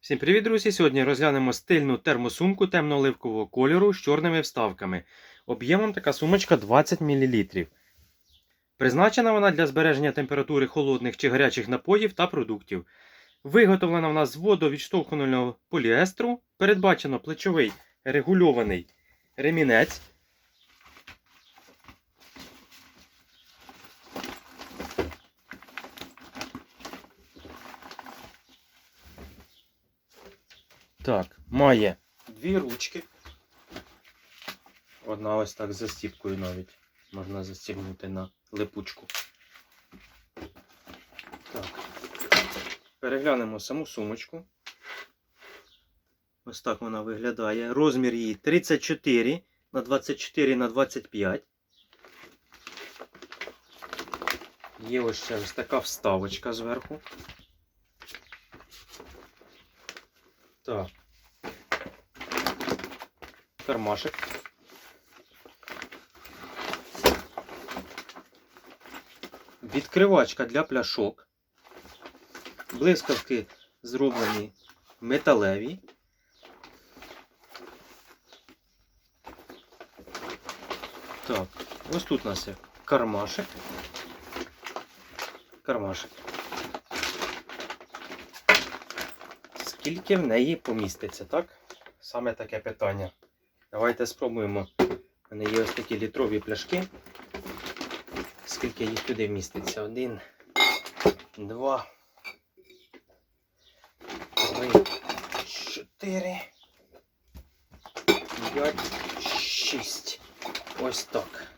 Всім привіт, друзі! Сьогодні розглянемо стильну термосумку темно-оливкового кольору з чорними вставками. Об'ємом така сумочка 20 мл. Призначена вона для збереження температури холодних чи гарячих напоїв та продуктів. Виготовлена вона з водовідштовхувального поліестру. Передбачено плечовий регульований ремінець. Так, має дві ручки. Одна ось так з застіпкою навіть. Можна застібнути на липучку. Так. Переглянемо саму сумочку. Ось так вона виглядає. Розмір її 34 на 24 на 25. Є ось ще ось така вставочка зверху. Так. Кармашек. Відкривачка для пляшок. Блискавки зроблені металеві. Так, ось тут у нас є кармашек. Кармашек. Скільки в неї поміститься, так? Саме таке питання. Давайте спробуємо. У мене є ось такі літрові пляшки. Скільки їх туди вміститься? Один, два, три, чотири, п'ять, шість. Ось так.